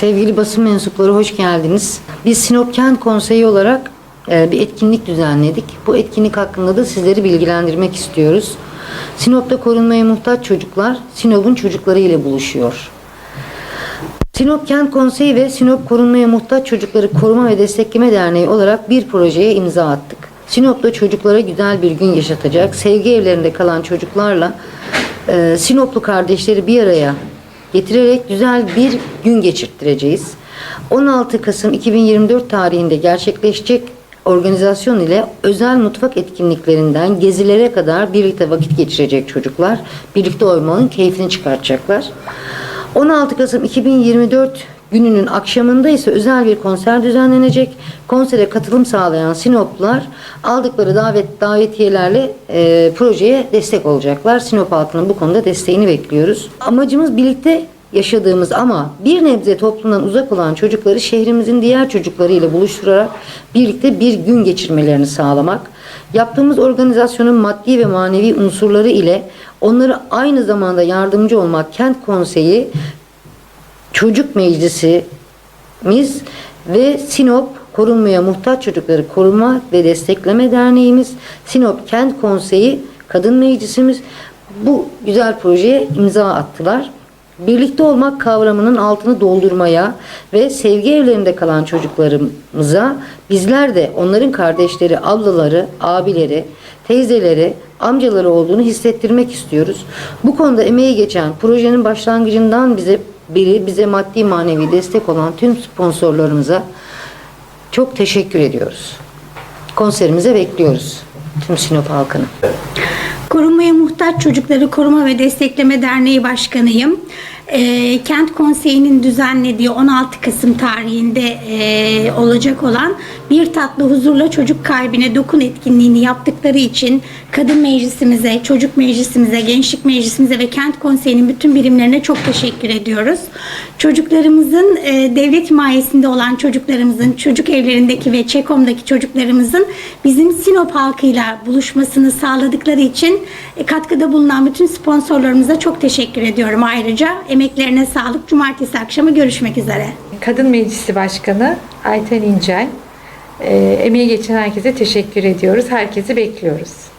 Sevgili basın mensupları hoş geldiniz. Biz Sinop Kent Konseyi olarak e, bir etkinlik düzenledik. Bu etkinlik hakkında da sizleri bilgilendirmek istiyoruz. Sinop'ta korunmaya muhtaç çocuklar Sinop'un çocukları ile buluşuyor. Sinop Kent Konseyi ve Sinop Korunmaya Muhtaç Çocukları Koruma ve Destekleme Derneği olarak bir projeye imza attık. Sinop'ta çocuklara güzel bir gün yaşatacak, sevgi evlerinde kalan çocuklarla e, Sinoplu kardeşleri bir araya getirerek güzel bir gün geçirttireceğiz. 16 Kasım 2024 tarihinde gerçekleşecek organizasyon ile özel mutfak etkinliklerinden gezilere kadar birlikte vakit geçirecek çocuklar. Birlikte oymanın keyfini çıkartacaklar. 16 Kasım 2024 gününün akşamında ise özel bir konser düzenlenecek. Konsere katılım sağlayan Sinoplular aldıkları davet davetiyelerle e, projeye destek olacaklar. Sinop halkının bu konuda desteğini bekliyoruz. Amacımız birlikte yaşadığımız ama bir nebze toplumdan uzak olan çocukları şehrimizin diğer çocuklarıyla buluşturarak birlikte bir gün geçirmelerini sağlamak. Yaptığımız organizasyonun maddi ve manevi unsurları ile onları aynı zamanda yardımcı olmak Kent Konseyi Çocuk Meclisimiz ve Sinop Korunmaya Muhtaç Çocukları Koruma ve Destekleme Derneğimiz, Sinop Kent Konseyi Kadın Meclisimiz bu güzel projeye imza attılar. Birlikte olmak kavramının altını doldurmaya ve sevgi evlerinde kalan çocuklarımıza bizler de onların kardeşleri, ablaları, abileri, teyzeleri, amcaları olduğunu hissettirmek istiyoruz. Bu konuda emeği geçen projenin başlangıcından bize biri bize maddi manevi destek olan tüm sponsorlarımıza çok teşekkür ediyoruz. Konserimize bekliyoruz tüm Sinop halkını. Korunmaya Muhtaç Çocukları Koruma ve Destekleme Derneği Başkanıyım. Ee, Kent Konseyi'nin düzenlediği 16 Kasım tarihinde e, olacak olan Bir Tatlı Huzurla Çocuk Kalbine Dokun etkinliğini yaptıkları için Kadın Meclisimize, Çocuk Meclisimize, Gençlik Meclisimize ve Kent Konseyi'nin bütün birimlerine çok teşekkür ediyoruz. Çocuklarımızın e, devlet himayesinde olan çocuklarımızın, çocuk evlerindeki ve ÇEKOM'daki çocuklarımızın bizim Sinop halkıyla buluşmasını sağladıkları için e, katkıda bulunan bütün sponsorlarımıza çok teşekkür ediyorum ayrıca. Emeklerine sağlık. Cumartesi akşamı görüşmek üzere. Kadın Meclisi Başkanı Ayten İncel. Eee, Emeği geçen herkese teşekkür ediyoruz. Herkesi bekliyoruz.